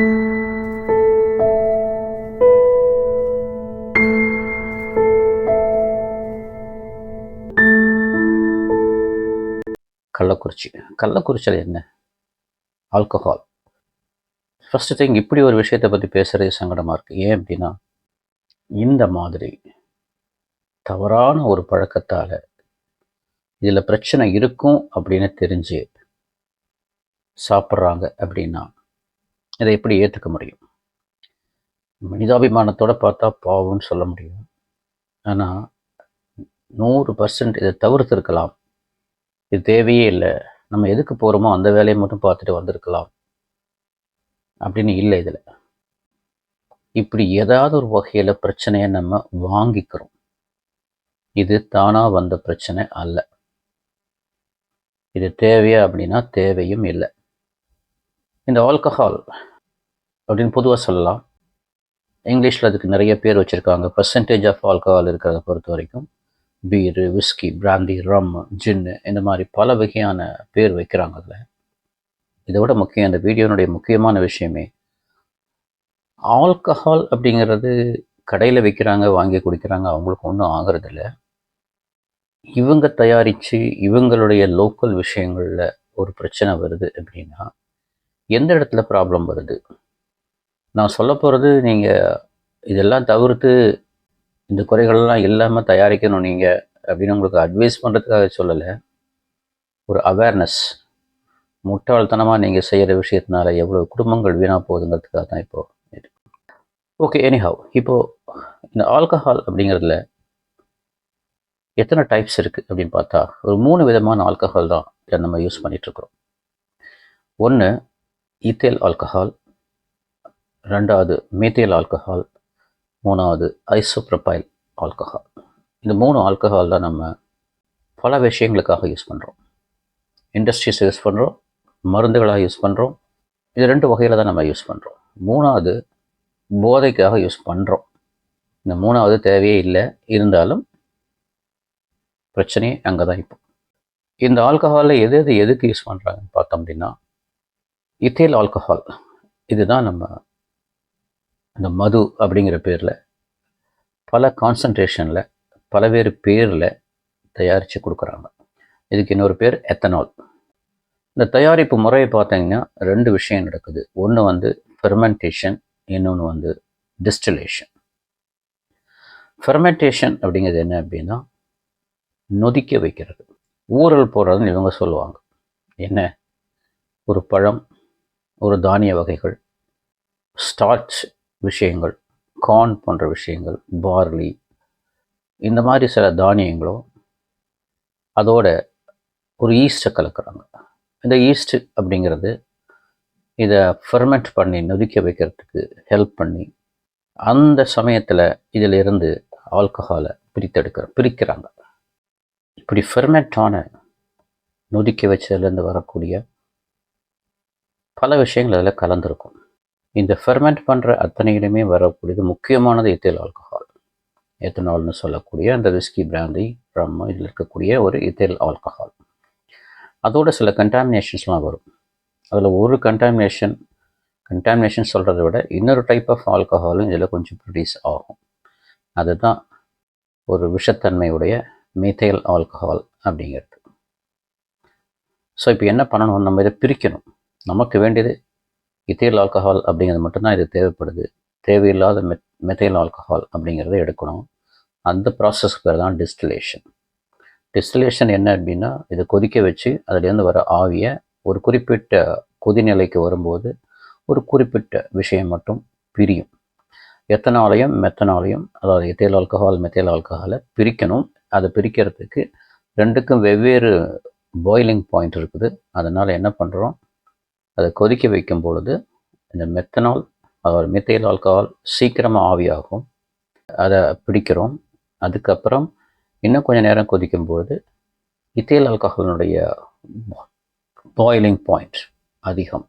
கள்ளக்குறிச்சி. கள்ளக்குறிச்சியில் என்ன? Alcohol first thing இப்படி ஒரு விஷயத்தை பற்றி பேசுகிறது சங்கடமாக இருக்குது ஏன் அப்படின்னா இந்த மாதிரி தவறான ஒரு பழக்கத்தால் இதில் பிரச்சனை இருக்கும் அப்படின்னு தெரிஞ்சு சாப்பிட்றாங்க அப்படின்னா இதை எப்படி ஏற்றுக்க முடியும்? மனிதாபிமானத்தோட பார்த்தா பாவம்னு சொல்ல முடியும். ஆனால் நூறு பர்சன்ட் இதை தவிர்த்திருக்கலாம். இது தேவையே இல்லை. நம்ம எதுக்கு போகிறோமோ அந்த வேலையை மட்டும் பார்த்துட்டு வந்திருக்கலாம். அப்படின்னு இல்லை இதில். இப்படி ஏதாவது ஒரு வகையில் பிரச்சனையை நம்ம வாங்கிக்கிறோம். இது தானாக வந்த பிரச்சனை அல்ல. இது தேவையா அப்படின்னா தேவையும் இல்லை. இந்த ஆல்கஹால் அப்படின்னு பொதுவாக சொல்லலாம். இங்கிலீஷில் அதுக்கு நிறைய பேர் வச்சுருக்காங்க. பர்சன்டேஜ் ஆஃப் ஆல்கஹால் இருக்கிறத பொறுத்த வரைக்கும். பீரு விஸ்கி பிராந்தி ரம் ஜின்னு இந்த மாதிரி பல வகையான பேர் வைக்கிறாங்க அதில். இதை விட முக்கியம் இந்த வீடியோனுடைய முக்கியமான விஷயமே ஆல்கஹால் அப்படிங்கிறது கடையில் வைக்கிறாங்க வாங்கி குடிக்கிறாங்க அவங்களுக்கு ஒன்றும் ஆகிறதில்ல. இவங்க தயாரித்து இவங்களுடைய லோக்கல் விஷயங்களில் ஒரு பிரச்சனை வருது அப்படின்னா எந்த இடத்துல ப்ராப்ளம் வருது? நான் சொல்ல போகிறது நீங்கள் இதெல்லாம் தவிர்த்து இந்த குறைகள்லாம் இல்லாமல் தயாரிக்கணும் நீங்கள் அப்படின்னு உங்களுக்கு அட்வைஸ் பண்ணுறதுக்காக சொல்லலை. ஒரு அவேர்னஸ் முட்டாள்தனமாக நீங்கள் செய்கிற விஷயத்தினால எவ்வளோ குடும்பங்கள் வீணாக போகுதுங்கிறதுக்காக தான் இப்போது ஓகே எனிஹவ் இப்போது இந்த ஆல்கஹால் அப்படிங்கிறதுல எத்தனை டைப்ஸ் இருக்குது அப்படின்னு பார்த்தா ஒரு மூணு விதமான ஆல்கஹால் தான் நம்ம யூஸ் பண்ணிகிட்ருக்குறோம் ஒன்று ஈத்தேல் ஆல்கஹால் ரெண்டாவது மீத்தேல் ஆல்கஹால் மூணாவது ஐசோப்ரப்பைல் ஆல்கஹால் இந்த மூணு ஆல்கஹால் தான் நம்ம பல விஷயங்களுக்காக யூஸ் பண்ணுறோம் இண்டஸ்ட்ரீஸ் யூஸ் பண்ணுறோம் மருந்துகளாக யூஸ் பண்ணுறோம் இது ரெண்டு வகையில் தான் நம்ம யூஸ் பண்ணுறோம் மூணாவது போதைக்காக யூஸ் பண்ணுறோம் இந்த மூணாவது தேவையே இல்லை. இருந்தாலும் பிரச்சனையே அங்கே தான் இப்போ. இந்த ஆல்கஹாலில் எது எது எதுக்கு யூஸ் பண்ணுறாங்கன்னு பார்த்தோம் அப்படின்னா இத்தேல் ஆல்கஹால் இதுதான் நம்ம அந்த மது அப்படிங்கிற பேரில் பல கான்சன்ட்ரேஷனில் பலவேறு பேரில் தயாரித்து கொடுக்குறாங்க. இதுக்கு இன்னொரு பேர் எத்தனால் இந்த தயாரிப்பு முறையை பார்த்தீங்கன்னா ரெண்டு விஷயம் நடக்குது. ஒன்று வந்து ஃபெர்மெண்டேஷன் இன்னொன்று வந்து டிஸ்டிலேஷன் ஃபெர்மெண்டேஷன் அப்படிங்கிறது என்ன அப்படின்னா நொதிக்க வைக்கிறது. ஊறல் போடுறதுன்னு இவங்க சொல்லுவாங்க. என்ன? ஒரு பழம் ஒரு தானிய வகைகள் ஸ்டார்ச் விஷயங்கள் கார்ன் போன்ற விஷயங்கள் பார்லி இந்த மாதிரி சில தானியங்களும் அதோட ஒரு ஈஸ்ட்டை கலக்கிறாங்க. இந்த ஈஸ்ட் அப்படிங்கிறது இதை ஃபெர்மெண்ட் பண்ணி நொதிக்க வைக்கிறதுக்கு ஹெல்ப் பண்ணி அந்த சமயத்தில் இதில் இருந்து ஆல்கஹாலை பிரித்தெடுக்கிற பிரிக்கிறாங்க. இப்படி ஃபெர்மெண்டான நொதிக்க வச்சதுலேருந்து வரக்கூடிய பல விஷயங்கள் அதில் கலந்துருக்கும். இந்த ஃபெர்மெண்ட் பண்ணுற அத்தனையிலுமே வரக்கூடியது முக்கியமானது எத்தில் ஆல்கஹால் எத்தனால்னு சொல்லக்கூடிய அந்த விஸ்கி பிராந்தி ரம் இதில் இருக்கக்கூடிய ஒரு இத்தில் ஆல்கஹால் அதோட சில கண்டாமினேஷன்ஸ்லாம் வரும். அதில் ஒரு கண்டாமினேஷன் கண்டாமினேஷன் சொல்கிறத விட இன்னொரு டைப் ஆஃப் ஆல்கஹாலும் இதில் கொஞ்சம் ப்ரொடியூஸ் ஆகும். அதுதான் ஒரு விஷத்தன்மையுடைய மீத்தேல் ஆல்கஹால் அப்படிங்கிறது. ஸோ இப்போ என்ன பண்ணணும்? நம்ம இதை பிரிக்கணும். நமக்கு வேண்டியது இத்தேல் ஆல்கஹால் அப்படிங்கிறது மட்டும்தான் இது தேவைப்படுது. தேவையில்லாத மெத் மெத்தைல் ஆல்கஹால் அப்படிங்கிறத எடுக்கணும். அந்த ப்ராசஸ் பேர் தான் டிஸ்டிலேஷன் டிஸ்டிலேஷன் என்ன அப்படின்னா இதை கொதிக்க வச்சு அதுலேருந்து வர ஆவியை ஒரு குறிப்பிட்ட கொதிநிலைக்கு வரும்போது ஒரு குறிப்பிட்ட விஷயம் மட்டும் பிரியும். எத்தனாலையும் மெத்தனாலையும் அதாவது எத்தேல் ஆல்கஹால் மெத்தேல் ஆல்கஹாலை பிரிக்கணும். அதை பிரிக்கிறதுக்கு ரெண்டுக்கும் வெவ்வேறு பாயிலிங் பாயிண்ட் இருக்குது. அதனால் என்ன பண்ணுறோம் அதை கொதிக்க வைக்கும் பொழுது இந்த மெத்தனால் அதாவது மெத்தைல் ஆல்கஹால் சீக்கிரமாக ஆவியாகும். அதை பிடிக்கிறோம். அதுக்கப்புறம் இன்னும் கொஞ்சம் நேரம் கொதிக்கும்போது இத்தேல் ஆல்கஹாலினுடைய பாயிலிங் பாயிண்ட் அதிகம்.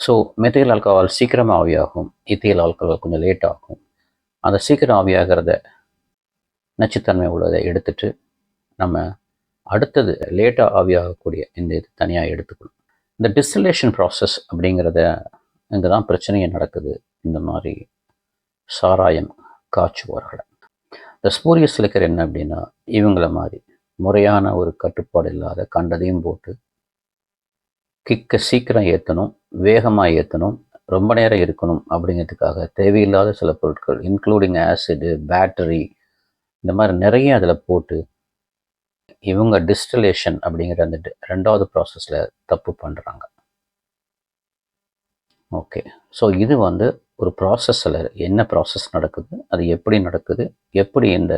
ஸோ மெத்தைல் ஆல்கஹால் சீக்கிரமாக ஆவியாகும். இத்தேல் ஆல்கஹால் கொஞ்சம் லேட் ஆகும். அந்த சீக்கிரம் ஆவியாகிறத நச்சுத்தன்மை உள்ளதை எடுத்துட்டு நம்ம அடுத்தது லேட்டாக ஆவியாகக்கூடிய இந்த இது தனியாக எடுத்துக்கணும். இந்த டிஸ்டிலேஷன் ப்ராசஸ் அப்படிங்கிறத இங்கே தான் பிரச்சனையே நடக்குது. இந்த மாதிரி சாராயம் காய்ச்சுவார்களை. இந்த ஸ்பூரியஸ் லிக்கர் என்ன அப்படின்னா இவங்கள மாதிரி முறையான ஒரு கட்டுப்பாடு இல்லாத கண்டதையும் போட்டு கிக்கை சீக்கிரம் ஏற்றணும் வேகமாக ஏற்றணும் ரொம்ப நேரம் இருக்கணும் அப்படிங்கிறதுக்காக தேவையில்லாத சில பொருட்கள் இன்க்ளூடிங் ஆசிடு பேட்டரி இந்த மாதிரி நிறைய அதில் போட்டு இவங்க டிஸ்டிலேஷன் அப்படிங்கிற அந்த ரெண்டாவது ப்ராசஸில் தப்பு பண்ணுறாங்க ஓகே ஸோ இது வந்து ஒரு ப்ராசஸில் என்ன ப்ராசஸ் நடக்குது அது எப்படி நடக்குது எப்படி இந்த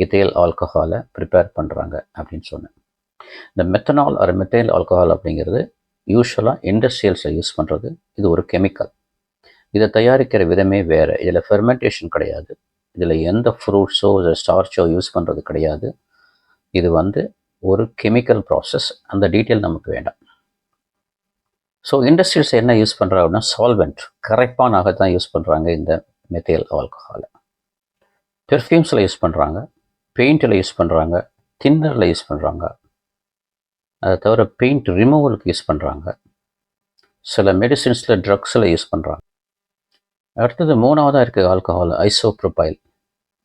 இத்தேல் ஆல்கஹாலை ப்ரிப்பேர் பண்ணுறாங்க அப்படின்னு சொன்னேன். இந்த மெத்தனால் ஒரு மெத்தைல் ஆல்கஹால் அப்படிங்கிறது யூஸ்வலாக இண்டஸ்ட்ரியல்ஸில் யூஸ் பண்ணுறது இது ஒரு கெமிக்கல் இதை தயாரிக்கிற விதமே வேறு. இதில் ஃபெர்மெண்டேஷன் கிடையாது. இதில் எந்த ஃப்ரூட்ஸோ இல்லை ஸ்டார்ச்சோ யூஸ் பண்ணுறது கிடையாது. இது வந்து ஒரு கெமிக்கல் ப்ராசஸ் அந்த டீட்டெயில் நமக்கு வேண்டாம். ஸோ இண்டஸ்ட்ரீஸ் என்ன யூஸ் பண்ணுறா அப்படின்னா சால்வெண்ட் கரைப்பானாக தான் யூஸ் பண்ணுறாங்க இந்த மெத்தேல் ஆல்கஹாலை பெர்ஃப்யூம்ஸில் யூஸ் பண்ணுறாங்க பெயிண்டில் யூஸ் பண்ணுறாங்க தின்னரில் யூஸ் பண்ணுறாங்க அதை தவிர பெயிண்ட் ரிமூவலுக்கு யூஸ் பண்ணுறாங்க சில மெடிசின்ஸில் ட்ரக்ஸில் யூஸ் பண்ணுறாங்க அடுத்தது மூணாவதாக இருக்குது ஆல்கஹால் ஐசோப்ரோபைல்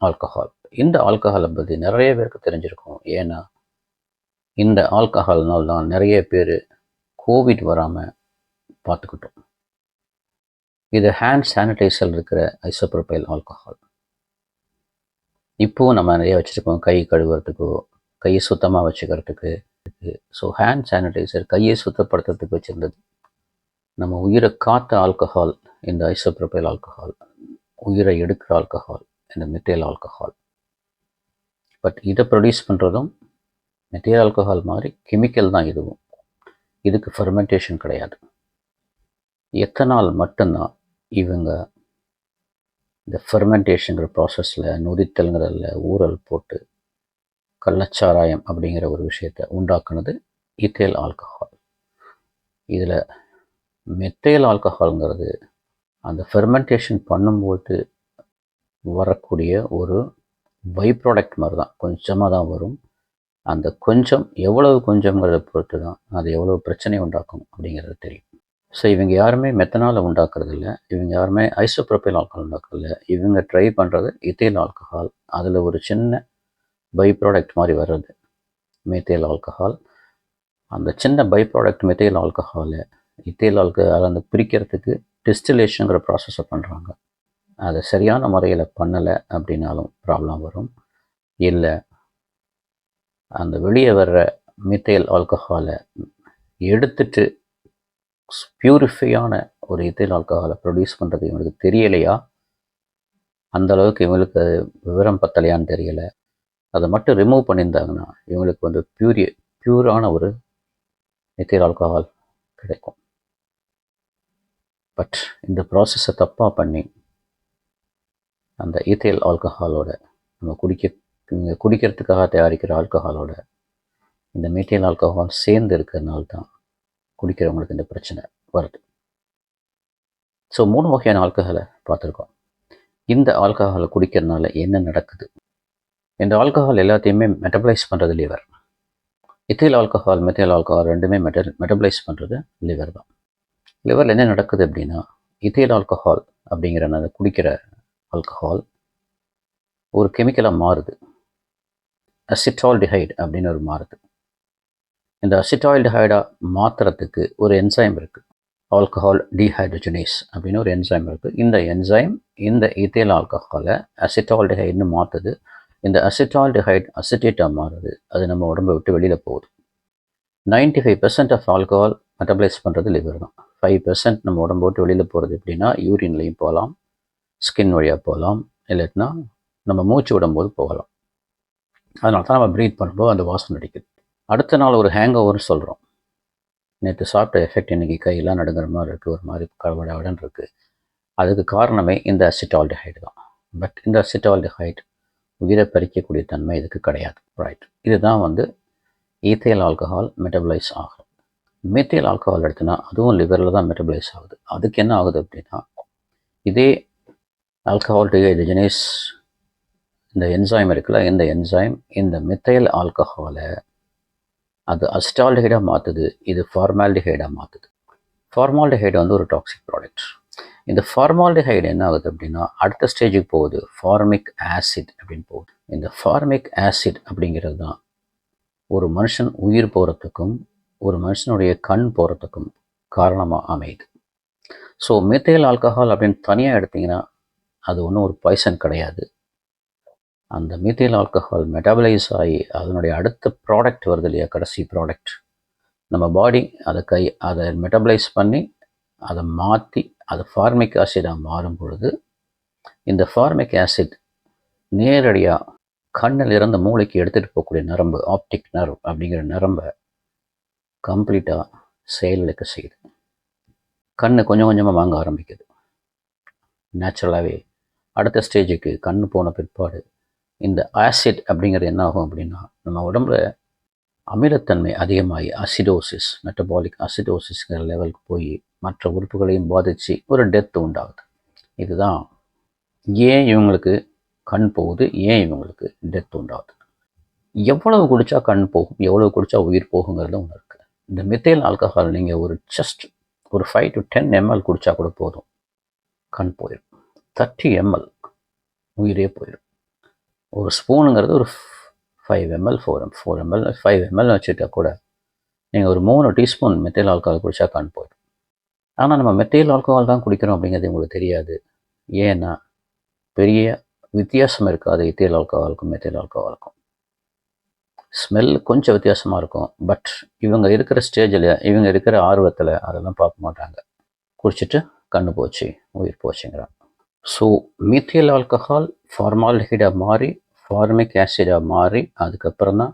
ஆல்கஹால் இந்த ஆல்கஹாலை பற்றி நிறைய பேருக்கு தெரிஞ்சிருக்கும். ஏன்னா இந்த ஆல்கஹால்னால் தான் நிறைய பேர் கோவிட் வராமல் பார்த்துக்கிட்டோம். இது ஹேண்ட் சானிடைசர் இருக்கிற ஐசோப்ரோபைல் ஆல்கஹால் இப்போவும் நம்ம நிறைய வச்சுருக்கோம். கை கழுவுறதுக்கோ கையை சுத்தமாக வச்சுக்கிறதுக்கு. ஸோ ஹேண்ட் சானிடைசர் கையை சுத்தப்படுத்துறதுக்கு வச்சுருந்தது. நம்ம உயிரை காத்த ஆல்கஹால் இந்த ஐசோப்ரோபைல் ஆல்கஹால் உயிரை எடுக்கிற ஆல்கஹால் இந்த மெத்தைல் ஆல்கஹால் பட் இதை ப்ரொடியூஸ் பண்ணுறதும் மெத்தைல் ஆல்கஹால் மாதிரி கெமிக்கல் தான் இதுவும். இதுக்கு ஃபெர்மெண்டேஷன் கிடையாது. எத்தனால் மட்டும்தான் இவங்க இந்த ஃபெர்மெண்டேஷனுங்கிற ப்ராசஸில் நொதித்தல்ங்கிறதில் ஊறல் போட்டு கள்ளச்சாராயம் அப்படிங்கிற ஒரு விஷயத்தை உண்டாக்குனது இத்தேல் ஆல்கஹால் இதில் மெத்தேல் ஆல்கஹால்ங்கிறது அந்த ஃபெர்மெண்டேஷன் பண்ணும்போது வரக்கூடிய ஒரு பை ப்ராடக்ட் மாதிரி தான் கொஞ்சமாக தான் வரும். அந்த கொஞ்சம் எவ்வளவு கொஞ்சங்கிறத பொறுத்து தான் அது எவ்வளவு பிரச்சனை உண்டாக்கும் அப்படிங்கிறது தெரியும். ஸோ இவங்க யாருமே மெத்தனால் உண்டாக்குறது இல்லை இவங்க யாருமே ஐசோப்ரோப்பைல் ஆல்கஹால் உண்டாக்குறது இல்லை இவங்க ட்ரை பண்ணுறது இத்தேல் ஆல்கஹால் அதில் ஒரு சின்ன பை ப்ராடக்ட் மாதிரி வர்றது மெத்தேல் ஆல்கஹால் அந்த சின்ன பை ப்ராடக்ட் மெத்தேல் ஆல்கஹாலை இத்தேல் ஆல்கஹால் அந்த பிரிக்கிறதுக்கு டிஸ்டிலேஷனுங்கிற ப்ராசஸை பண்ணுறாங்க அதை சரியான முறையில் பண்ணலை அப்படின்னாலும் ப்ராப்ளம் வரும். இல்லை அந்த வெளியே வர்ற மித்தேல் ஆல்கஹாலை எடுத்துட்டு பியூரிஃபையான ஒரு இத்தைல் ஆல்கஹாலை ப்ரொடியூஸ் பண்ணுறது இவங்களுக்கு தெரியலையா? அந்த அளவுக்கு இவங்களுக்கு விவரம் பத்தலையான்னு தெரியலை. அதை மட்டும் ரிமூவ் பண்ணியிருந்தாங்கன்னா இவங்களுக்கு வந்து பியூரி பியூரான ஒரு இத்தைல் ஆல்கஹால் கிடைக்கும். பட் இந்த ப்ராசஸை தப்பாக பண்ணி அந்த ஈத்தேல் ஆல்கஹாலோட நம்ம குடிக்க குடிக்கிறதுக்காக தயாரிக்கிற ஆல்கஹாலோட இந்த மீத்தேல் ஆல்கஹால் சேர்ந்து இருக்கிறதுனால தான் குடிக்கிறவங்களுக்கு இந்த பிரச்சனை வருது. ஸோ மூணு வகையான ஆல்கஹாலை பார்த்துருக்கோம். இந்த ஆல்கஹாலை குடிக்கிறதுனால என்ன நடக்குது? இந்த ஆல்கஹால் எல்லாத்தையுமே மெட்டபலைஸ் பண்ணுறது liver ethyl alcohol methyl alcohol ரெண்டுமே மெட்ட மெட்டபலைஸ் பண்ணுறது லிவர் தான். லிவரில் என்ன நடக்குது அப்படின்னா இத்தைல் ஆல்கஹால் அப்படிங்கிற அந்த குடிக்கிற ஆல்கஹால் ஒரு கெமிக்கலாக மாறுது. அசிட்டால்டிஹைடு அப்படின்னு ஒரு மாறுது. இந்த அசிட்டால்டிஹைடாக மாற்றுறதுக்கு ஒரு என்சைம் இருக்குது ஆல்கஹால் டீஹைட்ரஜனேஸ் அப்படின்னு ஒரு என்சைம் இருக்குது இந்த என்சைம் இந்த ஈத்தேல் ஆல்கஹாலை அசிட்டால்டிஹைட்னு மாற்றுது இந்த அசிட்டால்டிஹைட் அசிட்டேட்டாக மாறுது. அது நம்ம உடம்பை விட்டு வெளியில் போகுது. Ninety five percent of alcohol metabolise பண்ணுறது லிவர் தான். ஃபைவ் பர்சன்ட் நம்ம உடம்பு விட்டு வெளியில் போகிறது எப்படின்னா யூரின்லையும் போகலாம் ஸ்கின் வழியாக போகலாம் இல்லாட்டினா நம்ம மூச்சு விடும்போது போகலாம். அதனால தான் நம்ம ப்ரீத் பண்ணும்போது அந்த வாசனை அடிக்குது. அடுத்த நாள் ஒரு ஹேங் ஓவர்னு சொல்கிறோம் நேற்று சாப்பிட்ட எஃபெக்ட் இன்றைக்கி கையெல்லாம் நடுங்கிற மாதிரி இருக்குது ஒரு மாதிரி கவடவுடன் இருக்குது அதுக்கு காரணமே இந்த அசிட்டால்டிஹைடு தான். பட் இந்த அசிட்டால்டிஹைட் உயிரை பறிக்கக்கூடிய தன்மை இதுக்கு கிடையாது. ரைட் இதுதான் வந்து ஈத்தேல் ஆல்கஹால் மெட்டபலைஸ் ஆகும். மீத்தேல் ஆல்கஹால் எடுத்தோன்னா அதுவும் லிவரில் தான் மெட்டபலைஸ் ஆகுது. அதுக்கு என்ன ஆகுது அப்படின்னா இதே ஆல்கஹால் டிஹைட்ரஜனேஸ் இந்த என்சைம் இருக்குல்ல இந்த என்சைம் இந்த மித்தைல் ஆல்கஹாலை அது அஸ்டால்டிஹைடாக மாற்றுது இது ஃபார்மால்டிஹைடாக மாற்றுது ஃபார்மால்டிஹைடு வந்து ஒரு டாக்ஸிக் ப்ராடக்ட் இந்த ஃபார்மால்டிஹைடு என்ன ஆகுது அப்படின்னா அடுத்த ஸ்டேஜுக்கு போகுது ஃபார்மிக் ஆசிட் அப்படின்னு போகுது. இந்த ஃபார்மிக் ஆசிட் அப்படிங்கிறது தான் ஒரு மனுஷன் உயிர் போகிறதுக்கும் ஒரு மனுஷனுடைய கண் போகிறதுக்கும் காரணமாக அமையுது. ஸோ மெத்தைல் ஆல்கஹால் அப்படின்னு தனியாக எடுத்திங்கன்னா அது ஒன்றும் ஒரு பாய்சன் கிடையாது. அந்த மீத்தேல் ஆல்கஹால் மெட்டபலைஸ் ஆகி அதனுடைய அடுத்த ப்ராடக்ட் வருது இல்லையா கடைசி ப்ராடக்ட் நம்ம பாடி அதை கை அதை மெட்டபலைஸ் பண்ணி அதை மாற்றி அது ஃபார்மிக் ஆசிடாக மாறும் பொழுது இந்த ஃபார்மிக் ஆசிட் நேரடியாக கண்ணில் இறந்த மூளைக்கு எடுத்துகிட்டு போகக்கூடிய நரம்பு ஆப்டிக் நர்வ் அப்படிங்கிற நரம்பை கம்ப்ளீட்டாக செயலிழக்க செய்யுது. கண் கொஞ்சம் கொஞ்சமாக வாங்க ஆரம்பிக்குது. நேச்சுரலாகவே அடுத்த ஸ்டேஜுக்கு கண் போன பிற்பாடு இந்த ஆசிட் அப்படிங்கிறது என்ன ஆகும் அப்படின்னா நம்ம உடம்புல அமிலத்தன்மை அதிகமாகி அசிடோசிஸ் மெட்டபாலிக் அசிடோசிஸ்ங்கிற லெவலுக்கு போய் மற்ற உறுப்புகளையும் பாதித்து ஒரு டெத் உண்டாகுது. இதுதான் ஏன் இவங்களுக்கு கண் போகுது ஏன் இவங்களுக்கு டெத் உண்டாகுது? எவ்வளவு குடித்தா கண் போகும் எவ்வளவு குடித்தா உயிர் போகுங்கிறது ஒன்று இருக்குது இந்த மெத்தேல் ஆல்கஹால் நீங்கள் ஒரு ஜஸ்ட் ஒரு ஃபைவ் டு டென் எம்எல் குடித்தா கூட போதும். கண் போயிடும் தேர்ட்டி எம்எல் உயிரே போயிடும் ஒரு ஸ்பூனுங்கிறது ஒரு five ML four M four ML five ML வச்சுட்டா கூட நீங்கள் ஒரு மூணு டீஸ்பூன் மெத்தைல் ஆல்கஹால் குடித்தா கண் போயிடும் ஆனால் நம்ம மெத்தைல் ஆல்கஹால் தான் குடிக்கிறோம் அப்படிங்கிறது உங்களுக்கு தெரியாது. ஏன்னா பெரிய வித்தியாசம் இருக்காது இத்தியல் ஆல்கஹாலுக்கும் மெத்தைல் ஆல்கஹாலுக்கும் ஸ்மெல் கொஞ்சம் வித்தியாசமாக இருக்கும். பட் இவங்க இருக்கிற ஸ்டேஜில் இவங்க இருக்கிற ஆர்வத்தில் அதெல்லாம் பார்க்க மாட்டாங்க. குடிச்சிட்டு கண்ணு போச்சு உயிர் போச்சுங்கிறான் ஸோ மீத்தியல் ஆல்கஹால் ஃபார்மால்டிஹைடாக மாறி ஃபார்மிக் ஆசிடாக மாறி அதுக்கப்புறம் தான்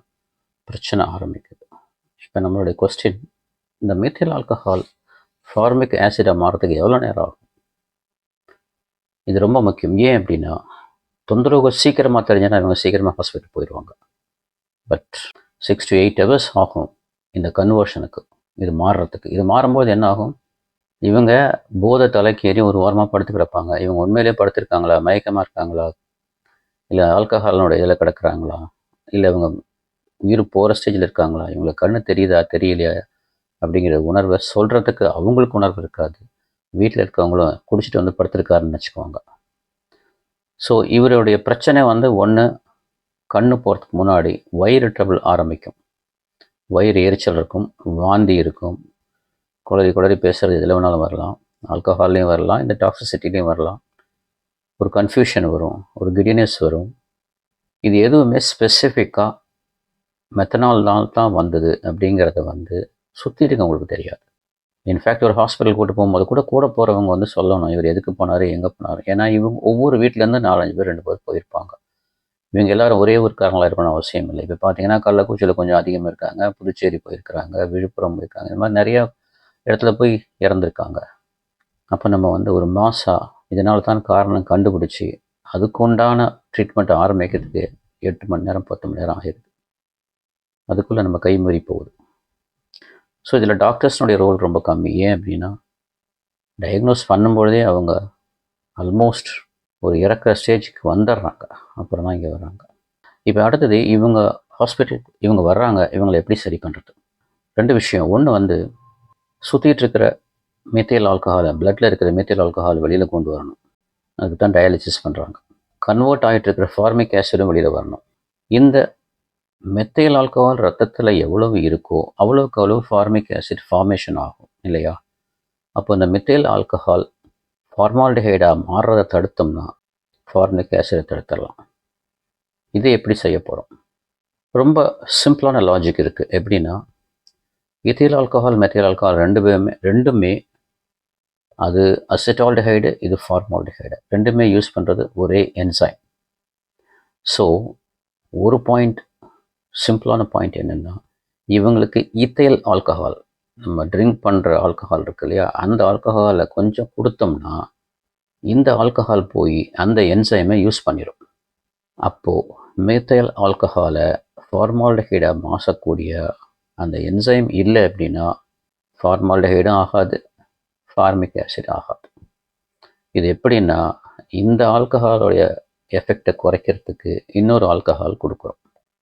பிரச்சனை ஆரம்பிக்குது. இப்போ நம்மளுடைய கொஸ்டின் இந்த மீத்தியல் ஆல்கஹால் ஃபார்மிக் ஆசிடாக மாறதுக்கு எவ்வளோ நேரம் ஆகும்? இது ரொம்ப முக்கியம். ஏன் அப்படின்னா தொந்தரவு சீக்கிரமாக தெரிஞ்சால் இவங்க சீக்கிரமாக ஹாஸ்பிட்டல் போயிடுவாங்க but six to eight hours ஆகும் இந்த கன்வர்ஷனுக்கு இது மாறுறதுக்கு. இது மாறும்போது என்ன ஆகும் இவங்க போதை தலைக்கு ஏறி ஒரு ஓரமாக படுத்து கிடப்பாங்க. இவங்க உண்மையிலேயே படுத்திருக்காங்களா? மயக்கமாக இருக்காங்களா? இல்லை ஆல்கஹாலனோட இதில் கிடக்குறாங்களா? இல்லை இவங்க உயிர் போகிற ஸ்டேஜில் இருக்காங்களா? இவங்களுக்கு கண்ணு தெரியுதா? தெரியலையா? அப்படிங்கிற உணர்வை சொல்கிறதுக்கு அவங்களுக்கு உணர்வு இருக்காது. வீட்டில் இருக்கவங்களும் குடிச்சிட்டு வந்து படுத்திருக்காருன்னு வச்சுக்குவாங்க. ஸோ இவருடைய பிரச்சனை வந்து ஒன்று கண்ணு போகிறதுக்கு முன்னாடி வயிறு ட்ரபிள் ஆரம்பிக்கும். வயிறு எரிச்சல் இருக்கும் வாந்தி இருக்கும் குளறி குளறி பேசுகிறது எதில் வேணாலும் வரலாம். ஆல்கஹால்லையும் வரலாம் இந்த டாக்ஸிசிட்டிலையும் வரலாம். ஒரு கன்ஃபியூஷன் வரும் ஒரு கிடினஸ் வரும். இது எதுவுமே ஸ்பெசிஃபிக்காக மெத்தனால்னால் தான் வந்தது அப்படிங்கிறத வந்து சுற்றி இருக்கவங்களுக்கு தெரியாது. இன்ஃபேக்ட் ஒரு ஹாஸ்பிட்டல் கூட்டு போகும்போது கூட கூட போகிறவங்க வந்து சொல்லணும் இவர் எதுக்கு போனார் எங்கே போனார்? ஏன்னா இவங்க ஒவ்வொரு வீட்டிலேருந்து நாலஞ்சு பேர் ரெண்டு பேர் போயிருப்பாங்க. இவங்க எல்லாரும் ஒரே ஊருக்காரங்களாக இருக்கணும் அவசியம் இல்லை. இப்போ பார்த்தீங்கன்னா கள்ளக்குறிச்சியில் கொஞ்சம் அதிகமாக இருக்காங்க புதுச்சேரி போயிருக்கிறாங்க விழுப்புரம் போயிருக்காங்க இந்த மாதிரி நிறையா இடத்துல போய் இறந்துருக்காங்க. அப்போ நம்ம வந்து ஒரு மாசா இதனால தான் காரணம் கண்டுபிடிச்சி அதுக்குண்டான ட்ரீட்மெண்ட் ஆரம்பிக்கிறதுக்கு எட்டு மணி நேரம் பத்து மணி நேரம் ஆகிடுது அதுக்குள்ளே நம்ம கைமுறி போகுது. ஸோ இதில் டாக்டர்ஸ்னுடைய ரோல் ரொம்ப கம்மி. ஏன் அப்படின்னா டயக்னோஸ் பண்ணும்பொழுதே அவங்க ஆல்மோஸ்ட் ஒரு இறக்குற ஸ்டேஜுக்கு வந்துடுறாங்க. அப்புறம் தான் இங்கே வர்றாங்க. இப்போ அடுத்தது இவங்க ஹாஸ்பிட்டல் இவங்க வர்றாங்க. இவங்களை எப்படி சரி பண்ணுறது ரெண்டு விஷயம். ஒன்று வந்து சுற்றிட்டு இருக்கிற மெத்தேல் ஆல்கஹாலை பிளட்டில் இருக்கிற மெத்தேல் ஆல்கஹால் வெளியில் கொண்டு வரணும். அதுக்கு தான் டயாலிசிஸ் பண்ணுறாங்க கன்வெர்ட் ஆகிட்டு இருக்கிற ஃபார்மிக் ஆசிடும் வெளியில் வரணும். இந்த மெத்தைல் ஆல்கஹால் ரத்தத்தில் எவ்வளவு இருக்கோ அவ்வளோக்கு அவ்வளோ ஃபார்மிக் ஆசிட் ஃபார்மேஷன் ஆகும் இல்லையா? அப்போ இந்த மெத்தைல் ஆல்கஹால் ஃபார்மால்டிஹைடாக மாறுறதை தடுத்தோம்னா ஃபார்மிக் ஆசிடை தடுத்துடலாம். இதை எப்படி செய்ய போகிறோம் ரொம்ப சிம்பிளான லாஜிக் இருக்குது எப்படின்னா இத்தியல் ஆல்கஹால் மெத்தைல் ஆல்கஹால் ரெண்டு பேருமே ரெண்டுமே அது அசிட்டால்டிஹைடு இது ஃபார்மால்டிஹைடு ரெண்டுமே யூஸ் பண்ணுறது ஒரே என்சைம் ஸோ ஒரு பாயிண்ட் சிம்பிளான பாயிண்ட் என்னென்னா இவங்களுக்கு இத்தைல் ஆல்கஹால் நம்ம ட்ரிங்க் பண்ணுற ஆல்கஹால் இருக்கு இல்லையா? அந்த ஆல்கஹாலை கொஞ்சம் கொடுத்தோம்னா இந்த ஆல்கஹால் போய் அந்த என்சைமை யூஸ் பண்ணிடும் அப்போது மெத்தைல் ஆல்கஹாலை ஃபார்மால்டிஹைடை மாசக்கூடிய அந்த என்சைம் இல்லை அப்படின்னா ஃபார்மால்டிஹைடும் ஆகாது ஃபார்மிக் ஆசிட் ஆகாது. இது எப்படின்னா இந்த ஆல்கஹாலோடைய எஃபெக்டை குறைக்கிறதுக்கு இன்னொரு ஆல்கஹால் கொடுக்குறோம்.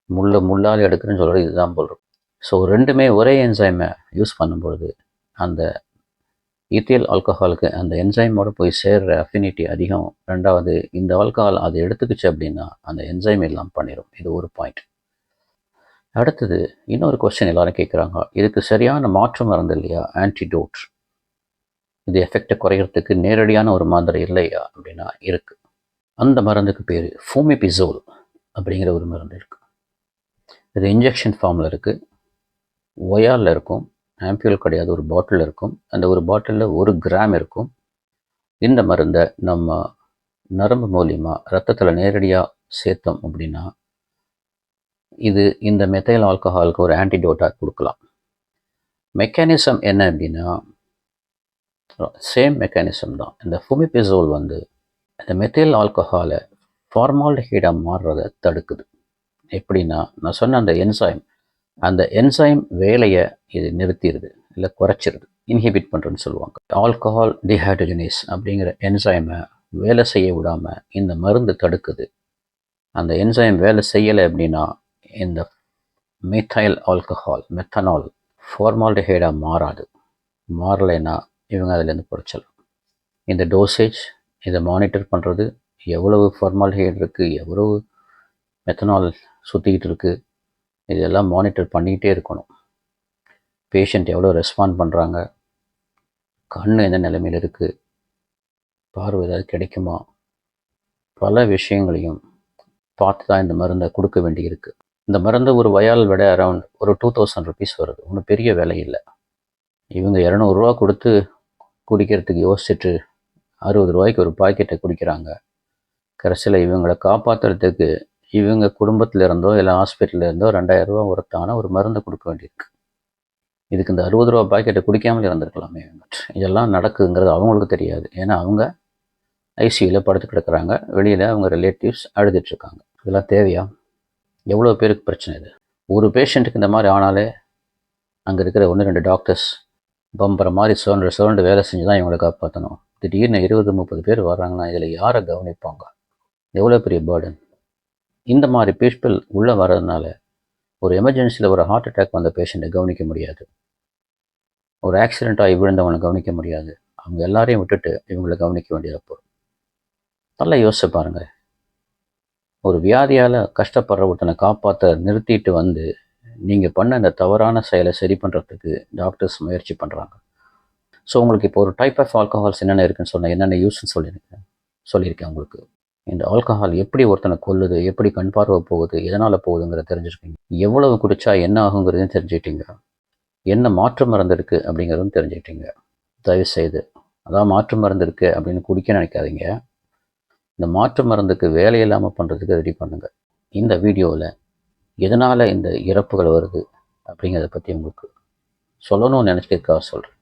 முள்ள முள்ளால் எடுக்கிறேன்னு சொல்கிறது இதுதான் போடுறோம் ஸோ ரெண்டுமே ஒரே என்சைமை யூஸ் பண்ணும்பொழுது அந்த ஈத்தியல் ஆல்கஹாலுக்கு அந்த என்சைமோட போய் சேர்கிற அஃபினிட்டி அதிகம். ரெண்டாவது இந்த ஆல்கஹால் அதை எடுத்துக்கிச்சு அப்படின்னா அந்த என்சைம் எல்லாம் பண்ணிடும் இது ஒரு பாயிண்ட் அடுத்தது இன்னொரு கொஸ்டின் எல்லாரும் கேட்குறாங்க இதுக்கு சரியான மாற்று மருந்து இல்லையா? ஆன்டிடோட் இது எஃபெக்டை குறையிறதுக்கு நேரடியான ஒரு மாந்திரம் இல்லையா? அப்படின்னா இருக்குது அந்த மருந்துக்கு பேர் ஃபோமிபிசோல் அப்படிங்கிற ஒரு மருந்து இருக்குது இது இன்ஜெக்ஷன் ஃபார்மில் இருக்குது ஒயாலில் இருக்கும். ஆம்பியூல் கிடையாது ஒரு பாட்டில் இருக்கும். அந்த ஒரு பாட்டிலில் ஒரு கிராம் இருக்கும். இந்த மருந்தை நம்ம நரம்பு மூலியமாக ரத்தத்தில் நேரடியாக சேர்த்தோம் அப்படின்னா இது இந்த மெத்தைல் ஆல்கஹாலுக்கு ஒரு ஆன்டிடோட்டாக கொடுக்கலாம். மெக்கானிசம் என்ன அப்படின்னா சேம் மெக்கானிசம் தான். இந்த ஃபுமிபிசோல் வந்து இந்த மெத்தைல் ஆல்கஹாலை ஃபார்மால்டிஹைடாக மாறுறதை தடுக்குது. எப்படின்னா நான் சொன்ன அந்த என்சைம் அந்த என்சைம் வேலையை இது நிறுத்திடுது இல்லை குறைச்சிருது. இன்ஹிபிட் பண்ணுறதுன்னு சொல்லுவாங்க. ஆல்கஹால் டிஹைட்ரஜனேஸ் அப்படிங்கிற என்சைமை வேலை செய்ய விடாமல் இந்த மருந்து தடுக்குது. அந்த என்சைம் வேலை செய்யலை அப்படின்னா இந்த மெத்தைல் ஆல்கஹால் மெத்தனால் ஃபார்மால்டிஹைடாக மாறாது. மாறலைன்னா இவங்க அதிலேருந்து குறைச்சலாம் இந்த டோசேஜ் இதை மானிட்டர் பண்ணுறது எவ்வளவு ஃபார்மால்டிஹைட் இருக்குது எவ்வளவு மெத்தனால் சுற்றிக்கிட்டு இருக்குது இதெல்லாம் மானிட்டர் பண்ணிக்கிட்டே இருக்கணும். பேஷண்ட் எவ்வளோ ரெஸ்பாண்ட் பண்ணுறாங்க கண் எந்த நிலைமையில் இருக்குது பார்வை ஏதாவது கிடைக்குமா பல விஷயங்களையும் பார்த்து தான் இந்த மருந்தை கொடுக்க வேண்டியிருக்கு. இந்த மருந்து ஒரு வயால் விட அரவுண்ட் ஒரு டூ தௌசண்ட் ருபீஸ் வருது. ஒன்றும் பெரிய விலை இல்லை. இவங்க இரநூறுவா கொடுத்து குடிக்கிறதுக்கு யோசிச்சுட்டு அறுபது ரூபாய்க்கு ஒரு பாக்கெட்டை குடிக்கிறாங்க. கடைசியில் இவங்களை காப்பாற்றுறதுக்கு இவங்க குடும்பத்தில் இருந்தோ இல்லை ஹாஸ்பிட்டலில் இருந்தோ ரெண்டாயிரம் ரூபா ஒருத்தான ஒரு மருந்து கொடுக்க வேண்டியிருக்கு. இதுக்கு இந்த அறுபது ரூபா பாக்கெட்டை குடிக்காமல் இருந்திருக்கலாமே இதெல்லாம் நடக்குதுங்கிறது அவங்களுக்கு தெரியாது. ஏன்னா அவங்க ஐசியூவில் படுத்து கிடக்குறாங்க. வெளியில் அவங்க ரிலேட்டிவ்ஸ் அழுதுட்ருக்காங்க இதெல்லாம் தேவையா? எவ்வளோ பேருக்கு பிரச்சனை இது? ஒரு பேஷண்ட்டுக்கு இந்த மாதிரி ஆனாலே அங்கே இருக்கிற ஒன்று ரெண்டு டாக்டர்ஸ் பம்பர மாதிரி சுரண்டு சுரண்டு வேலை செஞ்சு தான் இவங்களை காப்பாற்றணும் திடீர்னு இருபது முப்பது பேர் வர்றாங்கன்னா இதில் யாரை கவனிப்பாங்க? எவ்வளோ பெரிய பேர்டன் இந்த மாதிரி பீப்புள் உள்ளே வர்றதுனால ஒரு எமர்ஜென்சியில் ஒரு ஹார்ட் அட்டாக் வந்த பேஷண்ட்டை கவனிக்க முடியாது. ஒரு ஆக்சிடெண்ட் ஆகி விழுந்தவனை கவனிக்க முடியாது. அவங்க எல்லாரையும் விட்டுட்டு இவங்களை கவனிக்க வேண்டியதாக போகும் நல்லா யோசிச்சு பாருங்கள் ஒரு வியாதியால் கஷ்டப்படுற ஒருத்தனை காப்பாற்ற நிறுத்திட்டு வந்து நீங்கள் பண்ண இந்த தவறான செயலை சரி பண்ணுறதுக்கு டாக்டர்ஸ் முயற்சி பண்ணுறாங்க ஸோ உங்களுக்கு இப்போ ஒரு டைப் ஆஃப் ஆல்கஹால்ஸ் என்னென்ன இருக்குன்னு சொன்னால் என்னென்ன யூஸ்ன்னு சொல்லியிருக்கேன். சொல்லியிருக்கேன் உங்களுக்கு. இந்த ஆல்கஹால் எப்படி ஒருத்தனை கொல்லுது எப்படி கண் பார்வை போகுது எதனால் போகுதுங்கிறத தெரிஞ்சிருக்கீங்க எவ்வளவு குடிச்சா என்ன ஆகுங்கிறதையும் தெரிஞ்சுக்கிட்டீங்க. என்ன மாற்று மருந்து இருக்குது அப்படிங்கிறதும் தெரிஞ்சுக்கிட்டீங்க. தயவுசெய்து அதான் மாற்று மருந்து இருக்குது அப்படின்னு குடிக்க நினைக்காதீங்க. இந்த மாற்று மருந்துக்கு வேலை இல்லாமல் பண்ணுறதுக்கு ரெடி பண்ணுங்கள் இந்த வீடியோவில் எதனால் இந்த இறப்புகள் வருது அப்படிங்கிறத பற்றி உங்களுக்கு சொல்லணும்னு நினச்சிக்கிறதுக்காக சொல்கிறேன்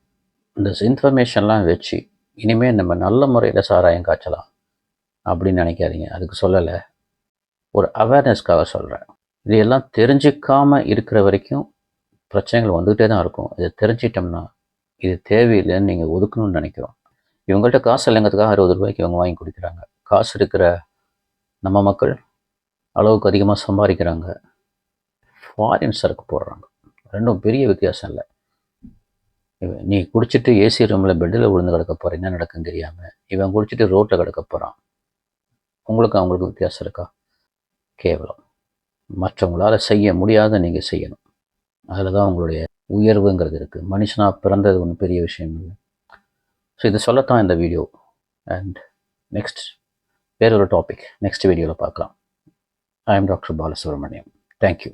இந்த இன்ஃபர்மேஷன்லாம் வச்சு இனிமேல் நம்ம நல்ல முறையில் சாராயம் காய்ச்சலாம் அப்படின்னு நினைக்காதீங்க. அதுக்கு சொல்லலை. ஒரு அவேர்னஸ்க்காக சொல்கிறேன் இதையெல்லாம் தெரிஞ்சிக்காமல் இருக்கிற வரைக்கும் பிரச்சனைகள் வந்துக்கிட்டே தான் இருக்கும். இதை தெரிஞ்சிட்டோம்னா இது தேவையில்லைன்னு நீங்கள் ஒதுக்கணும்னு நினைக்கிறோம். இவங்கள்ட்ட காசு இல்லைங்கிறதுக்காக அறுபது ரூபாய்க்கு இவங்க வாங்கி கொடுக்குறாங்க. காசு இருக்கிற நம்ம மக்கள் அளவுக்கு அதிகமாக சம்பாதிக்கிறாங்க. ஃபாரின் சரக்கு போடுறாங்க. ரெண்டும் பெரிய வித்தியாசம் இல்லை. இவன் நீ குடிச்சிட்டு ஏசி ரூமில் பெட்டில் விழுந்து கிடக்க போகிற என்ன நடக்கும் தெரியாமல் இவன் குடிச்சிட்டு ரோட்டில் கிடக்க போகிறான் உங்களுக்கு அவங்களுக்கு வித்தியாசம் இருக்கா? கேவலம். மற்றவங்களால் செய்ய முடியாத நீங்கள் செய்யணும். அதில் தான் உங்களுடைய உயர்வுங்கிறது இருக்குது மனுஷனாக பிறந்தது ஒன்றும் பெரிய விஷயம் இல்லை. ஸோ இது சொல்லத்தான் இந்த வீடியோ அண்ட் நெக்ஸ்ட் வேற ஒரு டாபிக் நெக்ஸ்ட் வீடியோவில் பார்க்கலாம் I am doctor Balasubramaniam thank you